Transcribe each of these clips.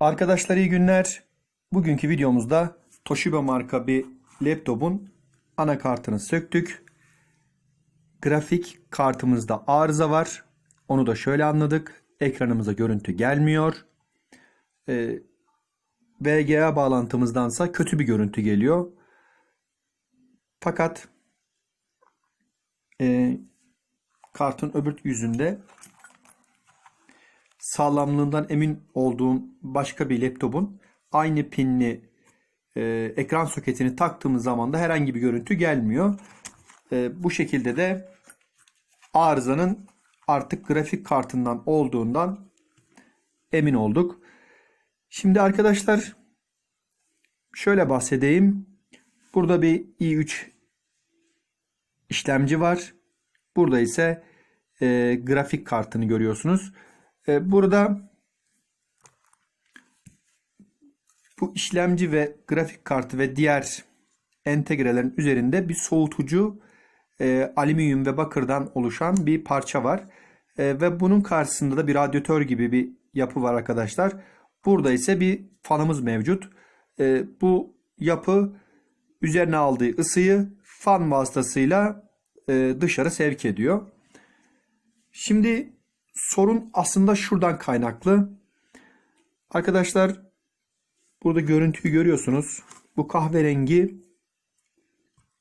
Arkadaşlar iyi günler. Bugünkü videomuzda Toshiba marka bir laptopun anakartını söktük. Grafik kartımızda arıza var. Onu da şöyle anladık. Ekranımıza görüntü gelmiyor. Ee, VGA bağlantımızdansa kötü bir görüntü geliyor. Fakat e, kartın öbür yüzünde sağlamlığından emin olduğum başka bir laptopun aynı pinli e, ekran soketini taktığımız zaman da herhangi bir görüntü gelmiyor. E, bu şekilde de arızanın artık grafik kartından olduğundan emin olduk. Şimdi arkadaşlar şöyle bahsedeyim. Burada bir i3 işlemci var. Burada ise e, grafik kartını görüyorsunuz. E, burada bu işlemci ve grafik kartı ve diğer entegrelerin üzerinde bir soğutucu e, alüminyum ve bakırdan oluşan bir parça var. E, ve bunun karşısında da bir radyatör gibi bir yapı var arkadaşlar. Burada ise bir fanımız mevcut. E, bu yapı üzerine aldığı ısıyı fan vasıtasıyla e, dışarı sevk ediyor. Şimdi sorun aslında şuradan kaynaklı. Arkadaşlar burada görüntüyü görüyorsunuz. Bu kahverengi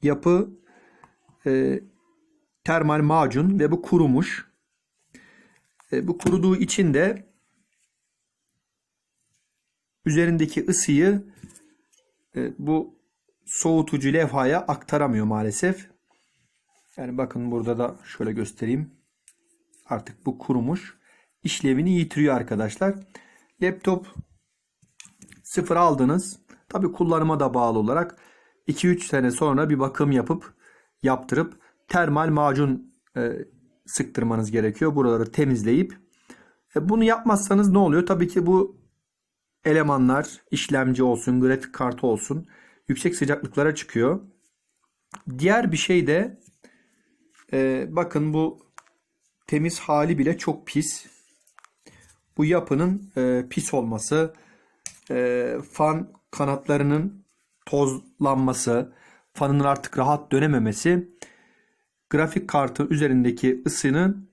yapı e, termal macun ve bu kurumuş. E, bu kuruduğu için de üzerindeki ısıyı e, bu soğutucu levhaya aktaramıyor maalesef. Yani bakın burada da şöyle göstereyim. Artık bu kurumuş. işlevini yitiriyor arkadaşlar. Laptop sıfır aldınız. Tabi kullanıma da bağlı olarak 2-3 sene sonra bir bakım yapıp yaptırıp termal macun e, sıktırmanız gerekiyor. Buraları temizleyip e, bunu yapmazsanız ne oluyor? Tabii ki bu elemanlar işlemci olsun, grafik kartı olsun yüksek sıcaklıklara çıkıyor. Diğer bir şey de e, bakın bu temiz hali bile çok pis. Bu yapının e, pis olması, e, fan kanatlarının tozlanması, fanın artık rahat dönememesi, grafik kartı üzerindeki ısının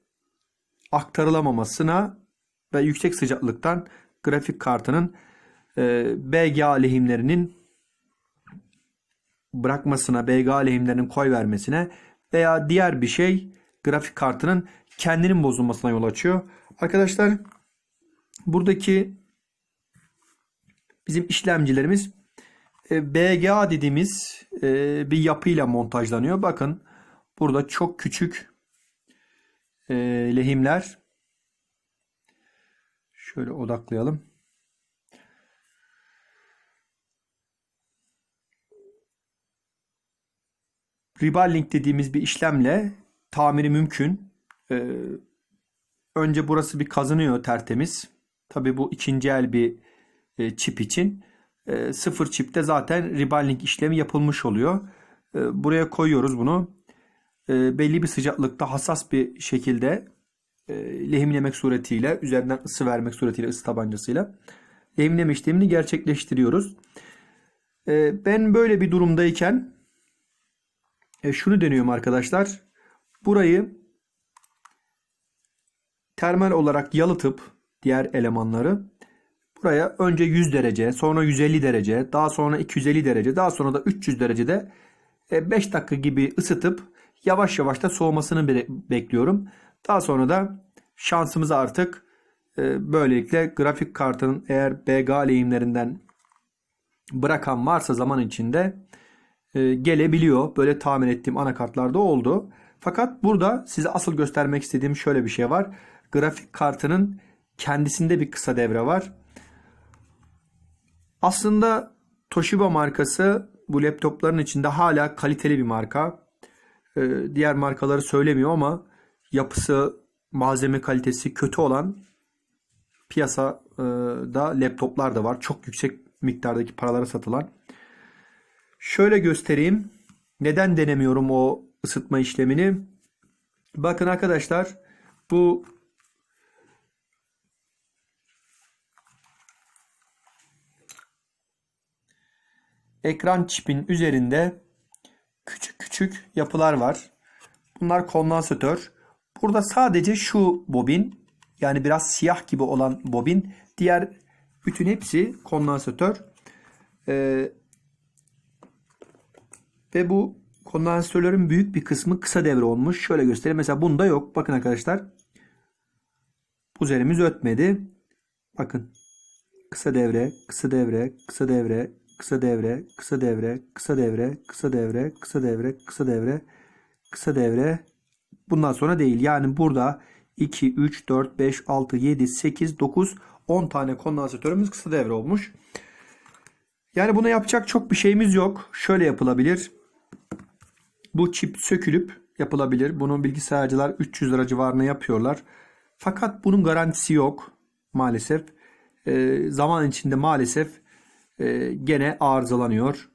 aktarılamamasına ve yüksek sıcaklıktan grafik kartının e, BGA lehimlerinin bırakmasına, BGA lehimlerinin koy vermesine veya diğer bir şey grafik kartının kendinin bozulmasına yol açıyor. Arkadaşlar buradaki bizim işlemcilerimiz e, BGA dediğimiz e, bir yapıyla montajlanıyor. Bakın burada çok küçük e, lehimler. Şöyle odaklayalım. Reballing dediğimiz bir işlemle tamiri mümkün. Ee, önce burası bir kazınıyor tertemiz. Tabi bu ikinci el bir e, çip için. E, sıfır çipte zaten reballing işlemi yapılmış oluyor. E, buraya koyuyoruz bunu. E, belli bir sıcaklıkta hassas bir şekilde e, lehimlemek suretiyle üzerinden ısı vermek suretiyle ısı tabancasıyla lehimleme işlemini gerçekleştiriyoruz. E, ben böyle bir durumdayken e, şunu deniyorum arkadaşlar. Burayı termal olarak yalıtıp diğer elemanları buraya önce 100 derece, sonra 150 derece, daha sonra 250 derece, daha sonra da 300 derecede 5 e, dakika gibi ısıtıp yavaş yavaş da soğumasını bekliyorum. Daha sonra da şansımızı artık e, böylelikle grafik kartının eğer BGA lehimlerinden bırakan varsa zaman içinde e, gelebiliyor. Böyle tahmin ettiğim anakartlarda oldu. Fakat burada size asıl göstermek istediğim şöyle bir şey var. Grafik kartının kendisinde bir kısa devre var. Aslında Toshiba markası bu laptopların içinde hala kaliteli bir marka. Ee, diğer markaları söylemiyor ama yapısı, malzeme kalitesi kötü olan piyasada laptoplar da var. Çok yüksek miktardaki paralara satılan. Şöyle göstereyim. Neden denemiyorum o ısıtma işlemini? Bakın arkadaşlar bu ekran çipin üzerinde küçük küçük yapılar var. Bunlar kondansatör. Burada sadece şu bobin yani biraz siyah gibi olan bobin. Diğer bütün hepsi kondansatör. Ee, ve bu kondansatörlerin büyük bir kısmı kısa devre olmuş. Şöyle göstereyim. Mesela bunda yok. Bakın arkadaşlar. Üzerimiz ötmedi. Bakın. Kısa devre, kısa devre, kısa devre, kısa devre, kısa devre, kısa devre, kısa devre, kısa devre, kısa devre, kısa devre. Bundan sonra değil. Yani burada 2, 3, 4, 5, 6, 7, 8, 9, 10 tane kondansatörümüz kısa devre olmuş. Yani buna yapacak çok bir şeyimiz yok. Şöyle yapılabilir. Bu çip sökülüp yapılabilir. Bunu bilgisayarcılar 300 lira civarına yapıyorlar. Fakat bunun garantisi yok maalesef. Ee, zaman içinde maalesef e, gene arızalanıyor.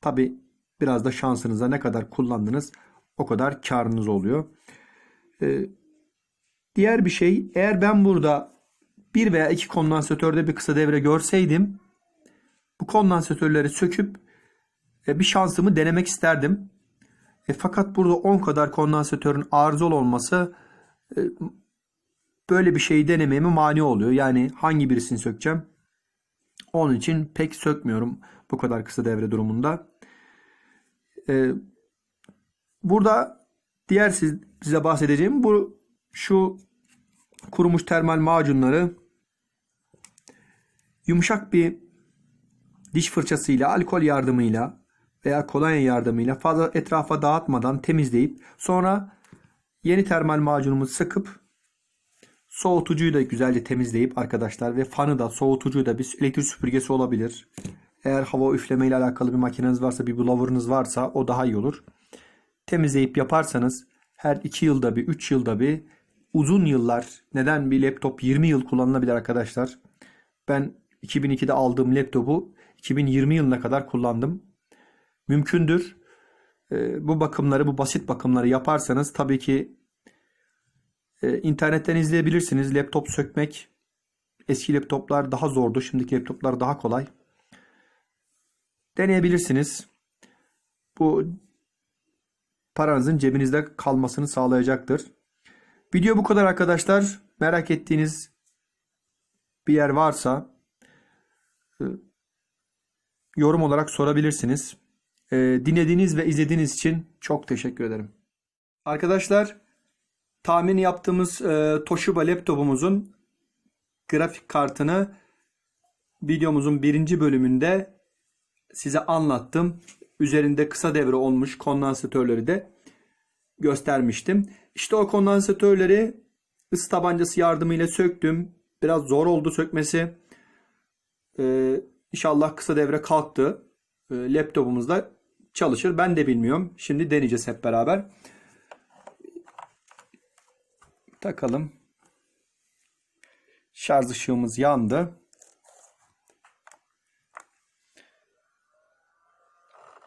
Tabi biraz da şansınıza ne kadar kullandınız o kadar karınız oluyor. Ee, diğer bir şey eğer ben burada bir veya iki kondansatörde bir kısa devre görseydim bu kondansatörleri söküp e, bir şansımı denemek isterdim. E, fakat burada 10 kadar kondansatörün arızalı olması e, böyle bir şeyi denememe mani oluyor. Yani hangi birisini sökeceğim? Onun için pek sökmüyorum bu kadar kısa devre durumunda. E, burada diğer siz, size bahsedeceğim bu şu kurumuş termal macunları yumuşak bir diş fırçasıyla, alkol yardımıyla veya kolonya yardımıyla fazla etrafa dağıtmadan temizleyip sonra yeni termal macunumuzu sıkıp soğutucuyu da güzelce temizleyip arkadaşlar ve fanı da soğutucuyu da bir elektrik süpürgesi olabilir. Eğer hava üfleme ile alakalı bir makineniz varsa bir blower'ınız varsa o daha iyi olur. Temizleyip yaparsanız her 2 yılda bir 3 yılda bir uzun yıllar neden bir laptop 20 yıl kullanılabilir arkadaşlar. Ben 2002'de aldığım laptopu 2020 yılına kadar kullandım. Mümkündür. Ee, bu bakımları, bu basit bakımları yaparsanız tabii ki e, izleyebilirsiniz. Laptop sökmek eski laptoplar daha zordu. Şimdiki laptoplar daha kolay. Deneyebilirsiniz. Bu paranızın cebinizde kalmasını sağlayacaktır. Video bu kadar arkadaşlar. Merak ettiğiniz bir yer varsa e, yorum olarak sorabilirsiniz. E, dinlediğiniz ve izlediğiniz için çok teşekkür ederim. Arkadaşlar tahmin yaptığımız e, Toshiba laptopumuzun grafik kartını videomuzun birinci bölümünde size anlattım. Üzerinde kısa devre olmuş kondansatörleri de göstermiştim. İşte o kondansatörleri ısı tabancası yardımıyla söktüm. Biraz zor oldu sökmesi. Ee, inşallah kısa devre kalktı. Ee, laptopumuzda çalışır. Ben de bilmiyorum. Şimdi deneyeceğiz hep beraber. Takalım. Şarj ışığımız yandı.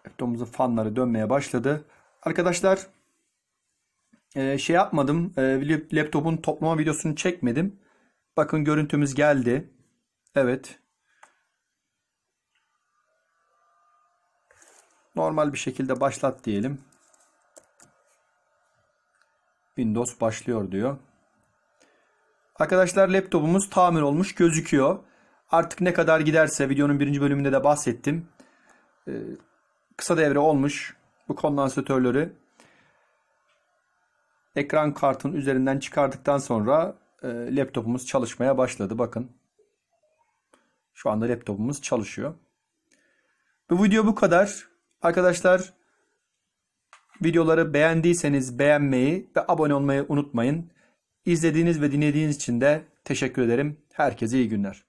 Laptopumuzun fanları dönmeye başladı. Arkadaşlar e, şey yapmadım. E, laptopun toplama videosunu çekmedim. Bakın görüntümüz geldi. Evet. Normal bir şekilde başlat diyelim. Windows başlıyor diyor. Arkadaşlar laptopumuz tamir olmuş gözüküyor. Artık ne kadar giderse videonun birinci bölümünde de bahsettim. Ee, kısa devre olmuş bu kondansatörleri. Ekran kartın üzerinden çıkardıktan sonra e, laptopumuz çalışmaya başladı. Bakın. Şu anda laptopumuz çalışıyor. Bu video bu kadar. Arkadaşlar videoları beğendiyseniz beğenmeyi ve abone olmayı unutmayın. İzlediğiniz ve dinlediğiniz için de teşekkür ederim. Herkese iyi günler.